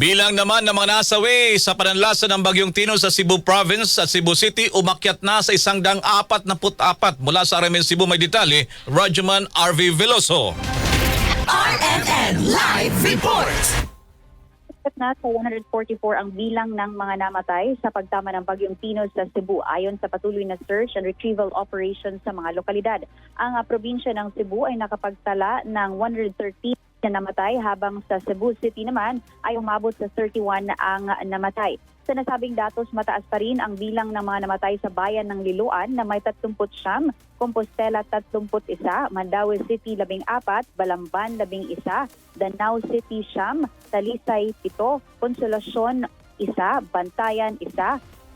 Bilang naman ng mga nasawi sa pananlasa ng Bagyong Tino sa Cebu Province at Cebu City, umakyat na sa isang dang apat na apat mula sa RMN Cebu may detalye, Rajuman RV Veloso. RMN Live Report! At na sa 144 ang bilang ng mga namatay sa pagtama ng Bagyong Tino sa Cebu ayon sa patuloy na search and retrieval operations sa mga lokalidad. Ang ah, probinsya ng Cebu ay nakapagtala ng 113 na namatay habang sa Cebu City naman ay umabot sa 31 ang namatay. Sa nasabing datos, mataas pa rin ang bilang ng mga namatay sa bayan ng Liloan na may 30 siyam, Compostela 31, Mandaue City 14, Balamban 11, Danao City siyam, Talisay 7, Consolacion 1, Bantayan 1,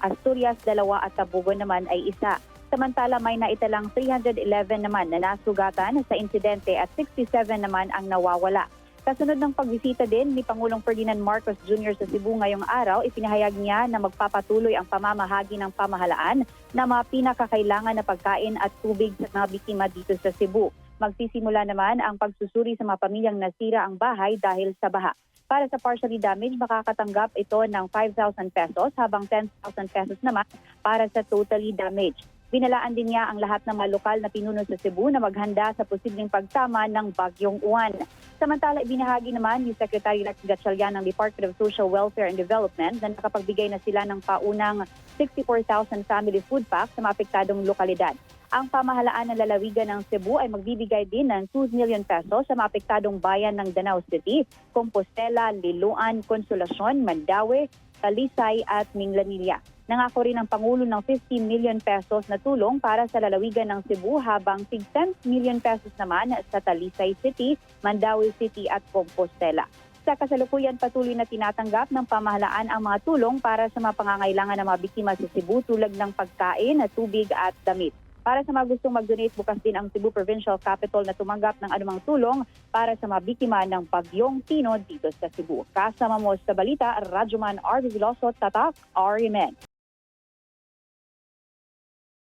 Asturias 2 at Tabugon naman ay isa. Samantala may naitalang 311 naman na nasugatan sa insidente at 67 naman ang nawawala. Kasunod ng pagbisita din ni Pangulong Ferdinand Marcos Jr. sa Cebu ngayong araw, ipinahayag niya na magpapatuloy ang pamamahagi ng pamahalaan na mga pinakakailangan na pagkain at tubig sa mga biktima dito sa Cebu. Magsisimula naman ang pagsusuri sa mga pamilyang nasira ang bahay dahil sa baha. Para sa partially damaged, makakatanggap ito ng 5,000 pesos habang 10,000 pesos naman para sa totally damaged. Binalaan din niya ang lahat ng mga lokal na pinuno sa Cebu na maghanda sa posibleng pagtama ng Bagyong Uwan. Samantala, ibinahagi naman ni Secretary Rex Gatchalian ng Department of Social Welfare and Development na nakapagbigay na sila ng paunang 64,000 family food packs sa mga apektadong lokalidad. Ang pamahalaan ng lalawigan ng Cebu ay magbibigay din ng 2 million pesos sa mga apektadong bayan ng Danao City, Compostela, Liloan, Consolacion, Mandaue, Talisay at Minglanilla. Nangako rin ang Pangulo ng 50 million pesos na tulong para sa lalawigan ng Cebu habang 10 million pesos naman sa Talisay City, Mandaue City at Compostela. Sa kasalukuyan patuloy na tinatanggap ng pamahalaan ang mga tulong para sa mga pangangailangan ng mga biktima sa Cebu tulad ng pagkain, tubig at damit. Para sa mga gustong mag-donate, bukas din ang Cebu Provincial Capital na tumanggap ng anumang tulong para sa mga biktima ng Bagyong Tino dito sa Cebu. Kasama mo sa balita, Radyoman R. Viloso, Tatak, RMN.